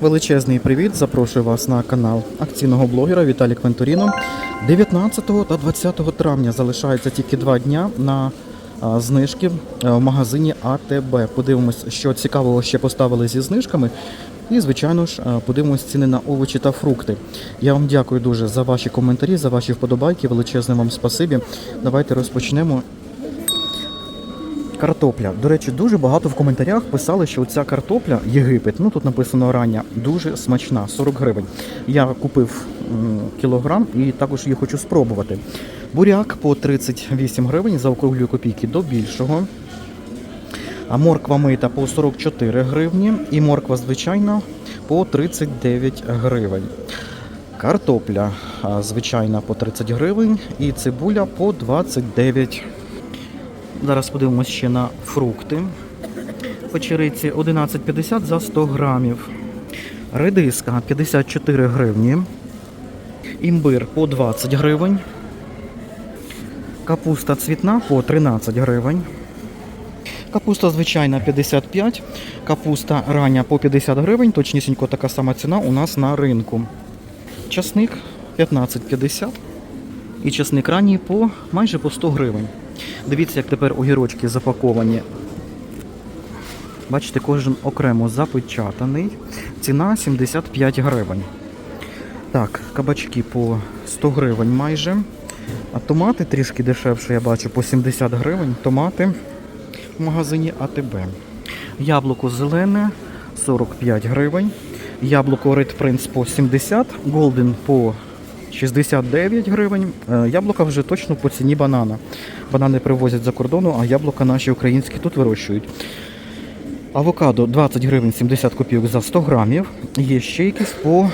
Величезний привіт! Запрошую вас на канал акційного блогера Віталій Квенторіно. 19 та 20 травня залишається тільки два дня на знижки е, в магазині АТБ. Подивимось, що цікавого ще поставили зі знижками. І, звичайно ж, е, подивимось ціни на овочі та фрукти. Я вам дякую дуже за ваші коментарі, за ваші вподобайки. Величезне вам спасибі. Давайте розпочнемо Картопля. До речі, дуже багато в коментарях писали, що ця картопля Єгипет, ну тут написано рання, дуже смачна, 40 гривень. Я купив кілограм і також її хочу спробувати. Буряк по 38 гривень, заокруглюю копійки до більшого. А морква мита по 44 гривні і морква звичайна по 39 гривень. Картопля звичайна по 30 гривень і цибуля по 29 гривень. Зараз подивимося ще на фрукти. Печериці 11,50 за 100 грамів. Редиска 54 гривні. Імбир по 20 гривень. Капуста цвітна по 13 гривень. Капуста звичайна 55, капуста рання по 50 гривень, точнісінько така сама ціна у нас на ринку. Часник 15,50 і часник ранній по майже по 100 гривень. Дивіться, як тепер огірочки запаковані. Бачите, кожен окремо запечатаний. Ціна 75 гривень. Так, кабачки по 100 гривень майже. А томати трішки дешевше, я бачу, по 70 гривень. Томати в магазині АТБ. Яблуко зелене 45 гривень. Яблуко Red Prince по 70, Golden по 69 гривень. Е, Яблука вже точно по ціні банана. Банани привозять за кордону, а яблука наші українські тут вирощують. Авокадо 20 гривень 70 копійок за 100 грамів. Є ще якісь по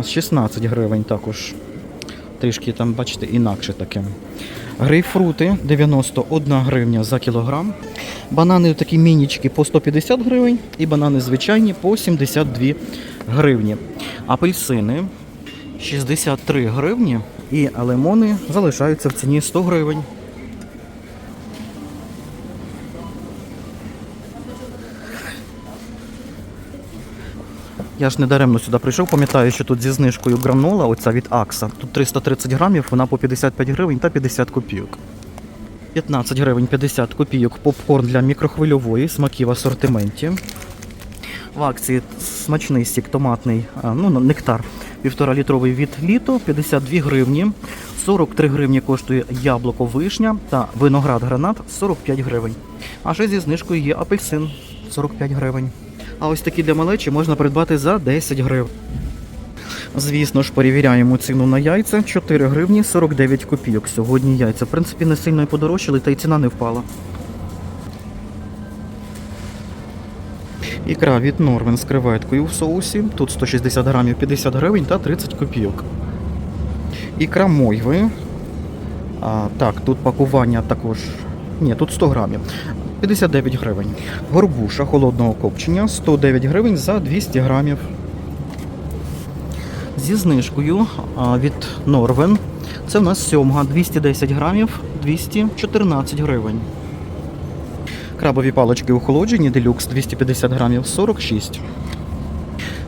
е, 16 гривень також. Трішки там, бачите, інакше таке. Грейпфрути 91 гривня за кілограм. Банани такі мінічки по 150 гривень і банани звичайні по 72 гривні. Апельсини 63 гривні і лимони залишаються в ціні 100 гривень. Я ж не даремно сюди прийшов, пам'ятаю, що тут зі знижкою гранола, оця від Акса. Тут 330 грамів, вона по 55 гривень та 50 копійок. 15 гривень 50 копійок попкорн для мікрохвильової, смаки в асортименті. В акції смачний сік томатний, а, ну, нектар, 1,5 літровий від літо, 52 гривні. 43 гривні коштує яблуко вишня та виноград гранат 45 гривень. А ще зі знижкою є апельсин 45 гривень. А ось такі для малечі можна придбати за 10 гривень. Звісно ж, перевіряємо ціну на яйця 4 гривні 49 копійок. Сьогодні яйця, в принципі, не сильно і подорожчали, та й ціна не впала. Ікра від Норвен з креветкою в соусі. Тут 160 грамів 50 гривень та 30 копійок. Ікра мойви. А, так, тут пакування також. Ні, тут 100 грамів. 59 гривень. Горбуша холодного копчення 109 гривень за 200 грамів. Зі знижкою від Норвен. Це в нас сьомга 210 грамів 214 гривень. Крабові палочки охолоджені, делюкс 250 грамів 46.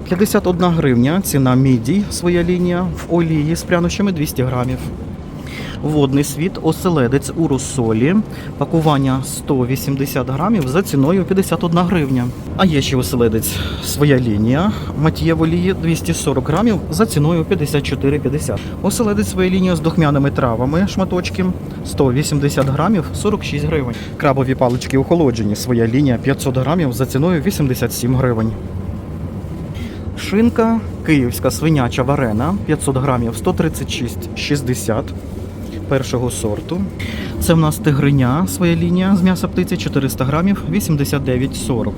51 гривня, ціна мідій, своя лінія, в олії з прянощами 200 грамів. Водний світ, оселедець у розсолі, пакування 180 грамів за ціною 51 гривня. А є ще оселедець своя лінія, матія в 240 грамів за ціною 54,50. Оселедець своя лінія з духмяними травами, шматочки 180 грамів 46 гривень. Крабові палички охолоджені, своя лінія 500 грамів за ціною 87 гривень. Шинка київська свиняча варена 500 грамів 136,60 першого сорту. Це в нас тигриня, своя лінія з м'яса птиці 400 грамів 89,40.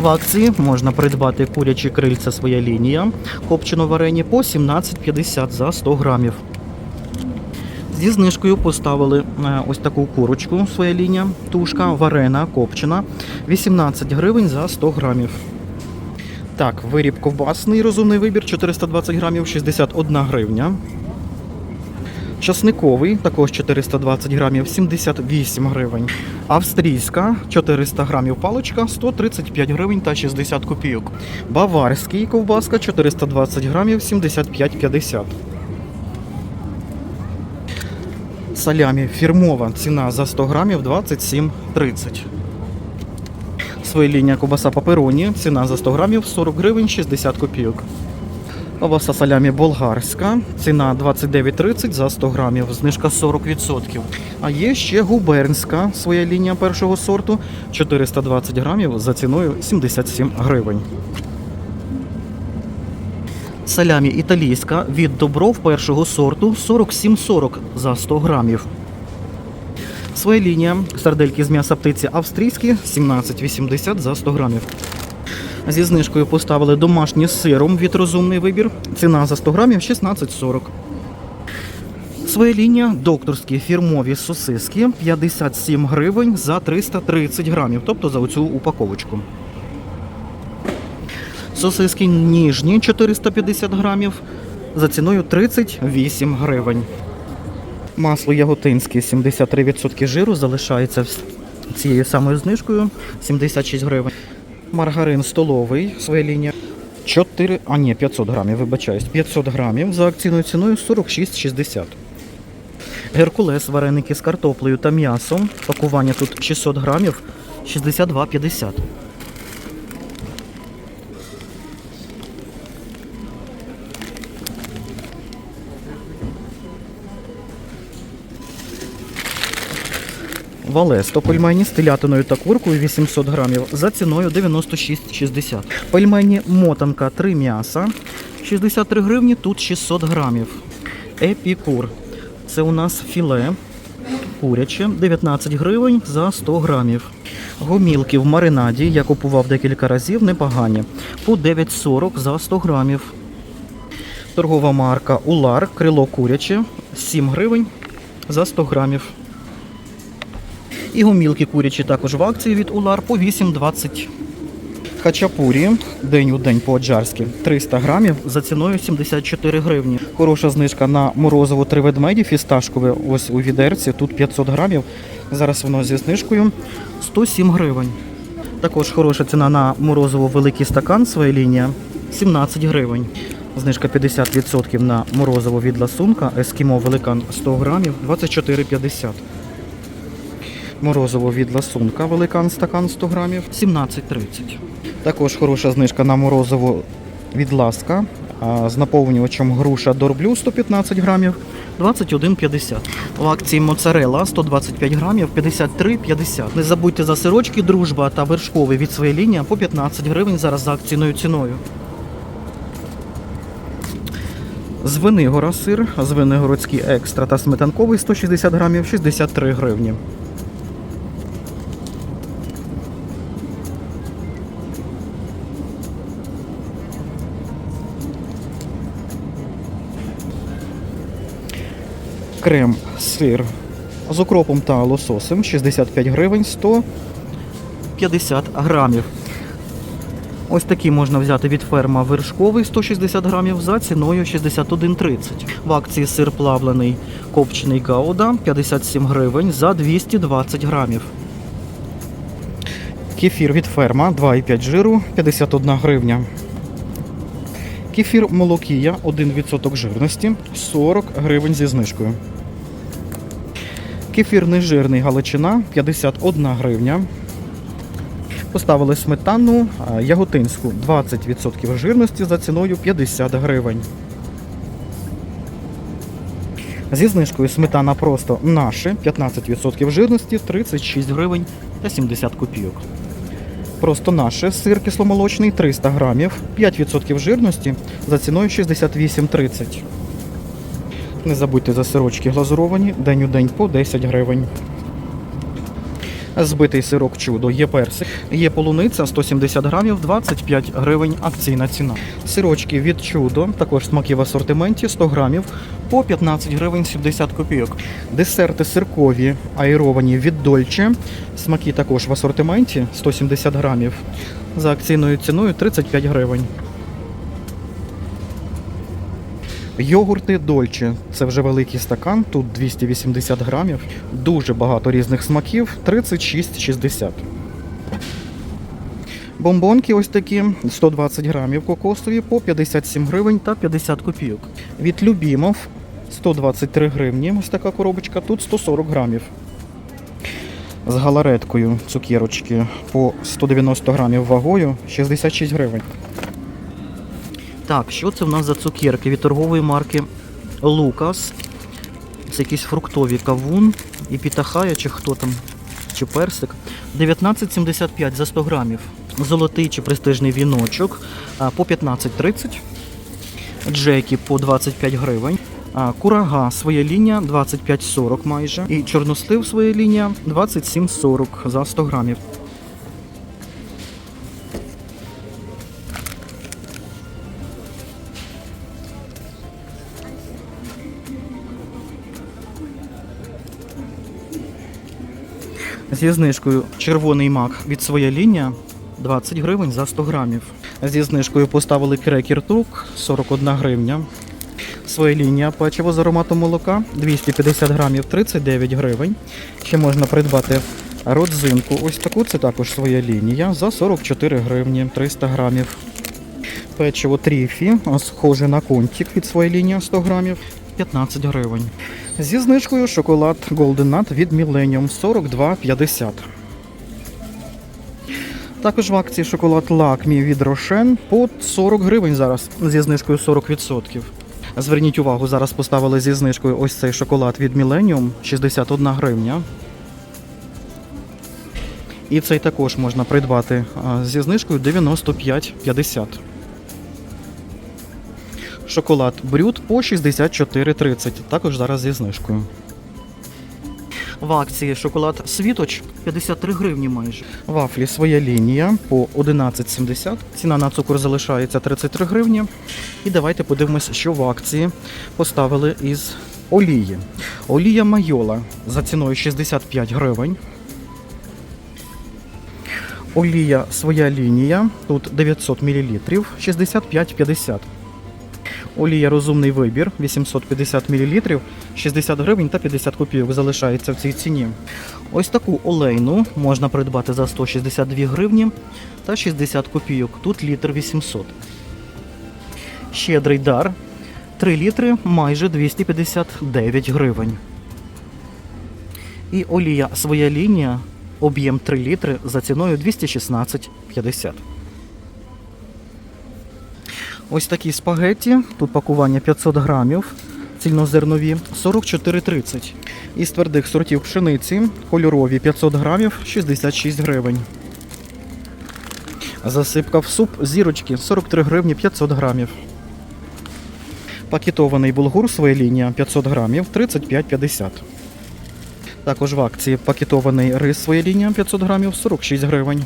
В акції можна придбати курячі крильця своя лінія, копчено варені по 17,50 за 100 грамів. Зі знижкою поставили е, ось таку курочку своя лінія, тушка варена, копчена 18 гривень за 100 грамів. Так, виріб ковбасний розумний вибір 420 грамів 61 гривня. Часниковий, також 420 грамів, 78 гривень. Австрійська 400 грамів паличка, 135 гривень та 60 копійок. Баварський ковбаска 420 грамів, 75,50. Салямі фірмова ціна за 100 грамів 27,30. Своєління ковбаса папероні, ціна за 100 грамів 40 гривень 60 копійок. Ковбаса салямі болгарська, ціна 29,30 за 100 грамів, знижка 40%. А є ще губернська своя лінія першого сорту 420 грамів за ціною 77 гривень. Салямі італійська від добров першого сорту 47,40 за 100 грамів. Своя лінія сардельки з м'яса птиці австрійські 17,80 за 100 грамів. Зі знижкою поставили домашні з сиром від розумний вибір. Ціна за 100 грамів 16,40. Своя лінія докторські фірмові сосиски 57 гривень за 330 грамів, тобто за оцю упаковочку. Сосиски ніжні 450 грамів за ціною 38 гривень. Масло яготинське 73% жиру залишається цією самою знижкою 76 гривень. Маргарин столовий, своя лінія. 4, а ні, 500 грамів, вибачаюсь, 500 грамів за акційною ціною 46,60. Геркулес вареники з картоплею та м'ясом. Пакування тут 600 грамів 62,50. Валесто пельмені з телятиною та куркою 800 грамів за ціною 96,60. Пельмені мотанка 3 м'яса 63 гривні, тут 600 грамів. Епікур. Це у нас філе куряче 19 гривень за 100 грамів. Гомілки в маринаді я купував декілька разів, непогані. По 9,40 за 100 грамів. Торгова марка Улар, крило куряче 7 гривень за 100 грамів. І гомілки курячі також в акції від Улар по 8,20. Хачапурі день у день по-аджарськи 300 грамів за ціною 74 гривні. Хороша знижка на морозиво три ведмеді фісташкове ось у відерці. Тут 500 грамів. Зараз воно зі знижкою 107 гривень. Також хороша ціна на морозиво великий стакан своя лінія 17 гривень. Знижка 50% на морозиво від ласунка. Ескімо великан 100 грамів 24,50. Морозиво від ласунка, великан стакан 100 грамів, 17,30. Також хороша знижка на морозиво від ласка з наповнювачем груша дорблю 115 грамів, 21,50. В акції моцарела 125 грамів, 53,50. Не забудьте за сирочки дружба та вершковий від своєї лінії по 15 гривень зараз за акційною ціною. Звенигора сир, звенигородський екстра та сметанковий 160 грамів, 63 гривні. Крем, сир з укропом та лососем 65 гривень 150 грамів. Ось такі можна взяти від ферма вершковий 160 грамів за ціною 61,30. В акції сир плавлений копчений гауда 57 гривень за 220 грамів. Кефір від ферма 2,5 жиру 51 гривня. Кефір молокія 1% жирності 40 гривень зі знижкою. Кефір нежирний галичина 51 гривня. Поставили сметану яготинську 20% жирності за ціною 50 гривень. Зі знижкою сметана просто наше 15% жирності 36 гривень та 70 копійок. Просто наше сир кисломолочний 300 грамів, 5% жирності за ціною 68,30. Не забудьте за сирочки глазуровані, день у день по 10 гривень. Збитий сирок чудо, є персик, є полуниця 170 грамів, 25 гривень акційна ціна. Сирочки від чудо, також смаки в асортименті 100 грамів по 15 гривень 70 копійок. Десерти сиркові аеровані від Дольче. Смаки також в асортименті 170 грамів. За акційною ціною 35 гривень. Йогурти Дольче. Це вже великий стакан, тут 280 грамів. Дуже багато різних смаків. 36,60. Бомбонки ось такі 120 грамів кокосові по 57 гривень та 50 копійок. Від Любімов 123 гривні. Ось така коробочка, тут 140 грамів. З галареткою цукерочки по 190 грамів вагою 66 гривень. Так, що це в нас за цукерки від торгової марки Лукас? Це якісь фруктові кавун і пітахая, чи хто там, чи персик. 19,75 за 100 грамів. Золотий чи престижний віночок по 15,30. Джекі по 25 гривень. Курага своя лінія 25,40 майже. І чорнослив своя лінія 27,40 за 100 грамів. Зі знижкою червоний мак від своя лінія 20 гривень за 100 грамів. Зі знижкою поставили крекер тук 41 гривня. Своя лінія печиво з ароматом молока 250 грамів 39 гривень. Ще можна придбати родзинку. Ось таку це також своя лінія за 44 гривні 300 грамів. Печиво тріфі, схоже на контик від своєї лінії 100 грамів 15 гривень. Зі знижкою шоколад Golden Nut від Millennium 42,50. Також в акції шоколад Лакмі від Рошен по 40 гривень зараз зі знижкою 40%. Зверніть увагу, зараз поставили зі знижкою ось цей шоколад від Millennium 61 гривня. І цей також можна придбати зі знижкою 95,50. Шоколад Брют по 64,30. Також зараз зі знижкою. В акції шоколад Світоч 53 гривні майже. Вафлі своя лінія по 11,70. Ціна на цукор залишається 33 гривні. І давайте подивимось, що в акції поставили із олії. Олія Майола за ціною 65 гривень. Олія своя лінія. Тут 900 мл 65,50. Олія розумний вибір 850 мл, 60 гривень та 50 копійок залишається в цій ціні. Ось таку олейну можна придбати за 162 гривні та 60 копійок. Тут літр 800. Щедрий дар 3 літри майже 259 гривень. І олія своя лінія, об'єм 3 літри за ціною 216,50. Ось такі спагетті. Тут пакування 500 грамів, цільнозернові 44,30. Із твердих сортів пшениці кольорові 500 грамів 66 гривень. Засипка в суп зірочки 43 гривні 500 грамів. Пакетований булгур своя лінія 500 грамів 35,50. Також в акції пакетований рис своя лінія 500 грамів 46 гривень.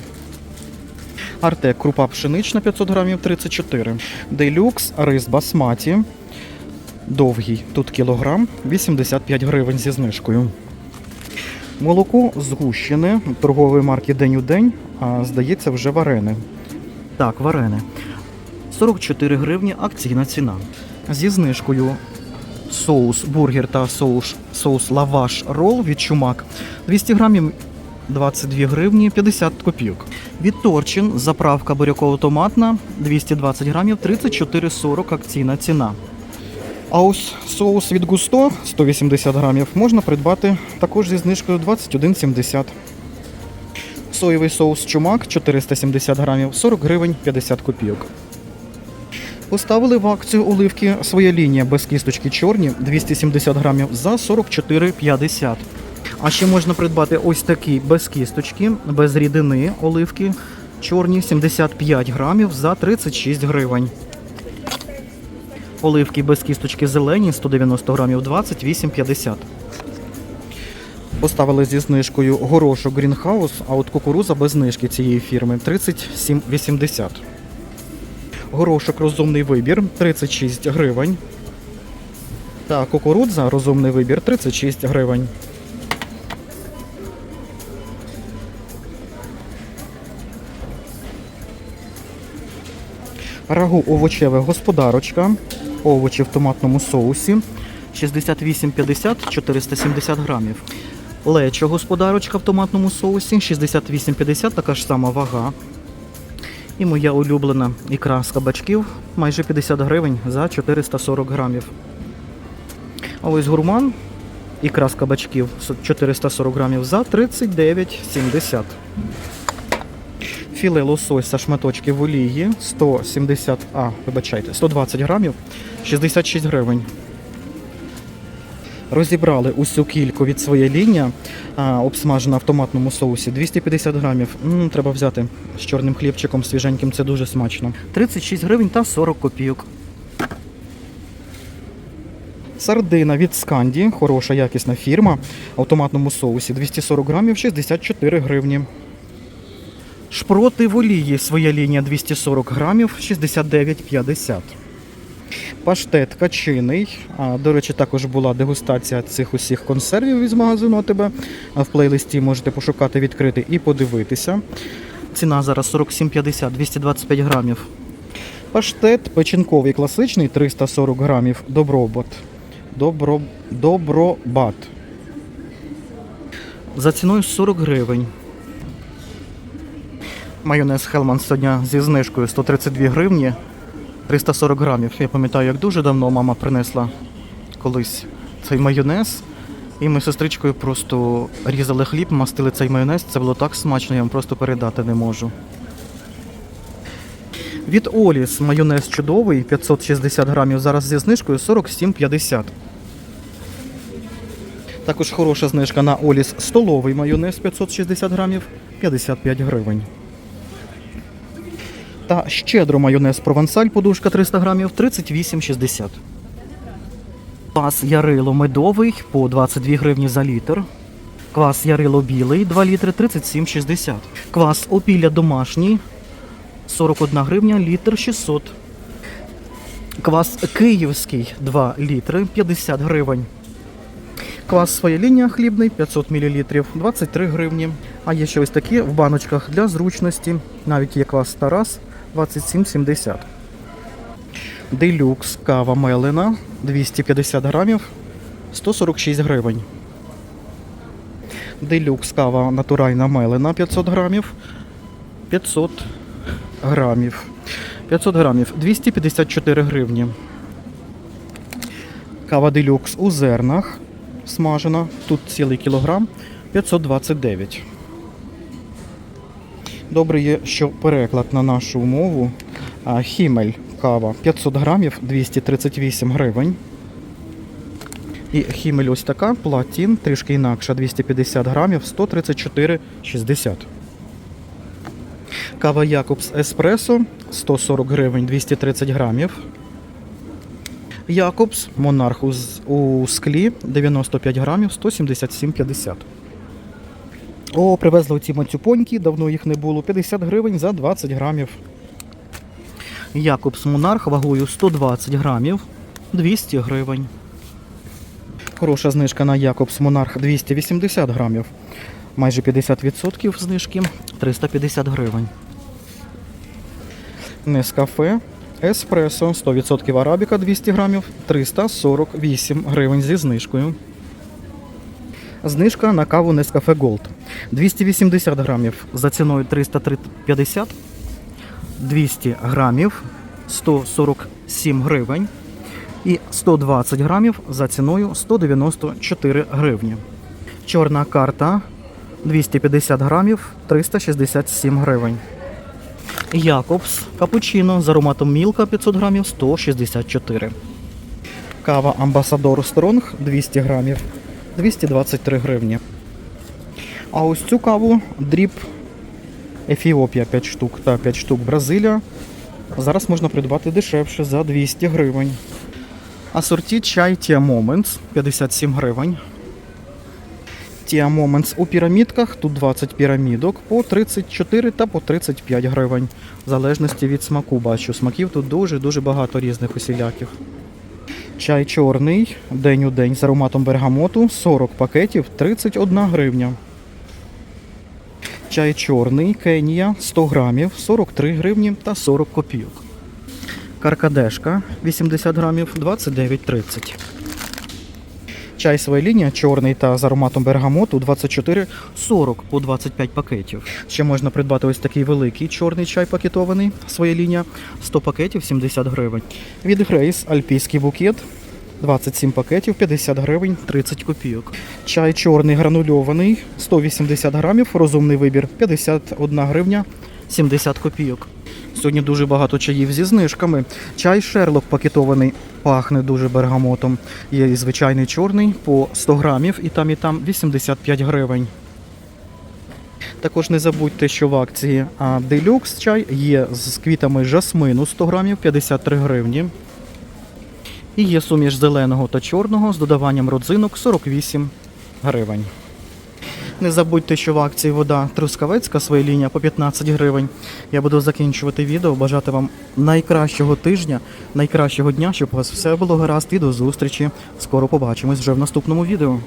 Артек крупа пшенична 500 грамів 34. Делюкс рис басматі. Довгий. Тут кілограм 85 гривень зі знижкою. Молоко згущене торгової марки День у день, а здається, вже варене. Так, варене. 44 гривні акційна ціна. Зі знижкою соус бургер та соус, соус лаваш рол від чумак 200 грамів 22 гривні 50 копійок. Від Торчин заправка буряково-томатна 220 грамів 34,40 акційна ціна. А ось соус від Густо 180 грамів можна придбати також зі знижкою 21,70. Соєвий соус чумак 470 грамів 40 гривень 50 копійок. Поставили в акцію оливки своя лінія без кісточки чорні 270 грамів за 44,50. А ще можна придбати ось такі без кісточки, без рідини оливки чорні 75 грамів за 36 гривень. Оливки без кісточки зелені 190 грамів 28,50. Поставили зі знижкою горошок Greenhouse, а от кукуруза без знижки цієї фірми 37,80. Горошок розумний вибір 36 гривень. Та кукурудза розумний вибір 36 гривень. Рагу овочеве господарочка овочі в томатному соусі 68,50 470 грамів. Лечо господарочка в томатному соусі 68,50, така ж сама вага. І моя улюблена ікра з кабачків майже 50 гривень за 440 грамів. А ось гурман, ікра з кабачків 440 грамів за 39,70. Філе лосося шматочки в олії 170, а, вибачайте, 120 грамів 66 гривень. Розібрали усю кільку від своєї лінія, обсмажена в томатному соусі 250 грамів. М, треба взяти з чорним хлібчиком свіженьким, це дуже смачно. 36 гривень та 40 копійок. Сардина від Сканді, хороша якісна фірма. В томатному соусі 240 грамів 64 гривні. Шпроти в олії своя лінія 240 грамів 69,50. Паштет качиний. А, До речі, також була дегустація цих усіх консервів із магазину АТБ. В плейлисті можете пошукати, відкрити і подивитися. Ціна зараз 47,50, 225 грамів. Паштет печінковий класичний 340 грамів. Добробот. Добро... Добробат. За ціною 40 гривень. Майонез Хелман сьогодні зі знижкою 132 гривні 340 грамів. Я пам'ятаю, як дуже давно мама принесла колись цей майонез. І ми з сестричкою просто різали хліб, мастили цей майонез. Це було так смачно, я вам просто передати не можу. Від Оліс майонез чудовий, 560 грамів. Зараз зі знижкою 47,50. Також хороша знижка на Оліс столовий майонез 560 грамів 55 гривень. Та щедро майонез провансаль, подушка 300 грамів 38,60. Квас ярило медовий по 22 гривні за літр. Квас ярило білий 2 літри 37,60. Квас опілля домашній 41 гривня літр 600. Квас київський 2 літри 50 гривень. Квас своя лінія хлібний 500 мл 23 гривні. А є ще ось такі в баночках для зручності. Навіть є квас Тарас 27,70. Делюкс кава мелена 250 грамів 146 гривень. Делюкс кава натуральна мелена 500 грамів 500 грамів. 500 грамів 254 гривні. Кава делюкс у зернах смажена. Тут цілий кілограм 529. Добре є, що переклад на нашу мову. Хімель кава 500 грамів 238 гривень. І хімель ось така, платін, трішки інакша, 250 грамів, 134,60. Кава Якобс Еспресо 140 гривень 230 грамів. Якобс Монарх у склі 95 грамів 177,50. О, привезли оці мацюпоньки, давно їх не було. 50 гривень за 20 грамів. Якобс Монарх вагою 120 грамів 200 гривень. Хороша знижка на Якобс Монарх 280 грамів. Майже 50% знижки 350 гривень. Нескафе Еспресо 100% арабіка 200 грамів 348 гривень зі знижкою. Знижка на каву Нескафе Gold 280 грамів за ціною 350 200 грамів 147 гривень і 120 грамів за ціною 194 гривні. Чорна карта 250 грамів 367 гривень. Якобс капучино з ароматом мілка 500 грамів 164. Кава Амбасадор Стронг 200 грамів 223 гривні. А ось цю каву дріб Ефіопія 5 штук та 5 штук Бразилія. Зараз можна придбати дешевше за 200 гривень. Асорті чай Tia Moments 57 гривень. Tia Moments у пірамідках, тут 20 пірамідок по 34 та по 35 гривень. В залежності від смаку бачу. Смаків тут дуже-дуже багато різних усіляких. Чай чорний, день у день з ароматом бергамоту, 40 пакетів, 31 гривня. Чай чорний, Кенія, 100 грамів, 43 гривні та 40 копійок. Каркадешка 80 грамів 29,30. Чай своя лінія чорний та з ароматом бергамоту 24,40 по 25 пакетів. Ще можна придбати ось такий великий чорний чай пакетований, своя лінія 100 пакетів 70 гривень. Від Грейс альпійський букет 27 пакетів 50 гривень 30 копійок. Чай чорний гранульований 180 грамів, розумний вибір 51 гривня 70 копійок. Сьогодні дуже багато чаїв зі знижками. Чай Шерлок пакетований пахне дуже бергамотом. Є і звичайний чорний по 100 грамів, і там, і там 85 гривень. Також не забудьте, що в акції делюкс чай є з квітами жасмину 100 грамів 53 гривні. І є суміш зеленого та чорного з додаванням родзинок 48 гривень. Не забудьте, що в акції вода Трускавецька своя лінія по 15 гривень. Я буду закінчувати відео, бажати вам найкращого тижня, найкращого дня, щоб у вас все було гаразд і до зустрічі. Скоро побачимось вже в наступному відео.